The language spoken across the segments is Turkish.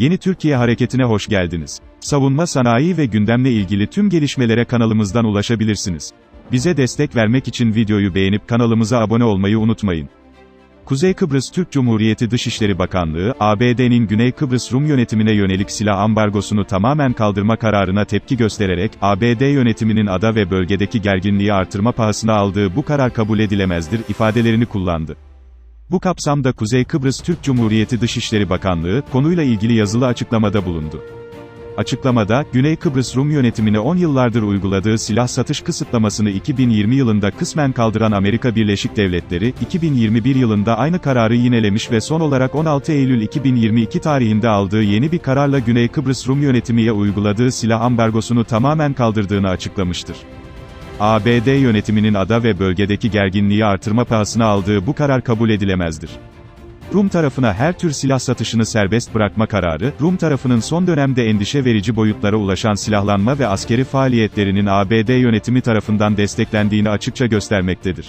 Yeni Türkiye Hareketi'ne hoş geldiniz. Savunma sanayi ve gündemle ilgili tüm gelişmelere kanalımızdan ulaşabilirsiniz. Bize destek vermek için videoyu beğenip kanalımıza abone olmayı unutmayın. Kuzey Kıbrıs Türk Cumhuriyeti Dışişleri Bakanlığı, ABD'nin Güney Kıbrıs Rum yönetimine yönelik silah ambargosunu tamamen kaldırma kararına tepki göstererek, ABD yönetiminin ada ve bölgedeki gerginliği artırma pahasına aldığı bu karar kabul edilemezdir ifadelerini kullandı. Bu kapsamda Kuzey Kıbrıs Türk Cumhuriyeti Dışişleri Bakanlığı, konuyla ilgili yazılı açıklamada bulundu. Açıklamada, Güney Kıbrıs Rum yönetimine 10 yıllardır uyguladığı silah satış kısıtlamasını 2020 yılında kısmen kaldıran Amerika Birleşik Devletleri, 2021 yılında aynı kararı yinelemiş ve son olarak 16 Eylül 2022 tarihinde aldığı yeni bir kararla Güney Kıbrıs Rum yönetimiye uyguladığı silah ambargosunu tamamen kaldırdığını açıklamıştır. ABD yönetiminin ada ve bölgedeki gerginliği artırma pahasına aldığı bu karar kabul edilemezdir. Rum tarafına her tür silah satışını serbest bırakma kararı, Rum tarafının son dönemde endişe verici boyutlara ulaşan silahlanma ve askeri faaliyetlerinin ABD yönetimi tarafından desteklendiğini açıkça göstermektedir.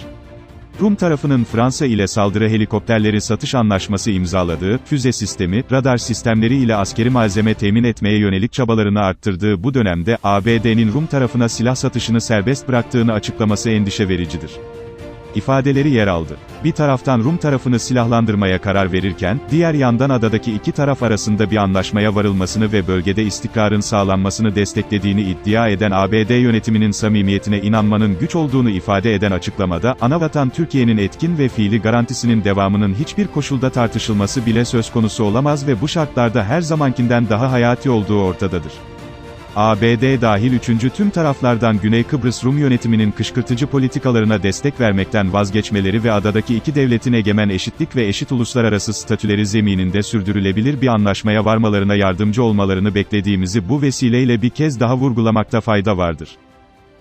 Rum tarafının Fransa ile saldırı helikopterleri satış anlaşması imzaladığı, füze sistemi, radar sistemleri ile askeri malzeme temin etmeye yönelik çabalarını arttırdığı bu dönemde, ABD'nin Rum tarafına silah satışını serbest bıraktığını açıklaması endişe vericidir ifadeleri yer aldı. Bir taraftan Rum tarafını silahlandırmaya karar verirken, diğer yandan adadaki iki taraf arasında bir anlaşmaya varılmasını ve bölgede istikrarın sağlanmasını desteklediğini iddia eden ABD yönetiminin samimiyetine inanmanın güç olduğunu ifade eden açıklamada, anavatan Türkiye'nin etkin ve fiili garantisinin devamının hiçbir koşulda tartışılması bile söz konusu olamaz ve bu şartlarda her zamankinden daha hayati olduğu ortadadır. ABD dahil üçüncü tüm taraflardan Güney Kıbrıs Rum yönetiminin kışkırtıcı politikalarına destek vermekten vazgeçmeleri ve adadaki iki devletin egemen eşitlik ve eşit uluslararası statüleri zemininde sürdürülebilir bir anlaşmaya varmalarına yardımcı olmalarını beklediğimizi bu vesileyle bir kez daha vurgulamakta fayda vardır.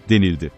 denildi.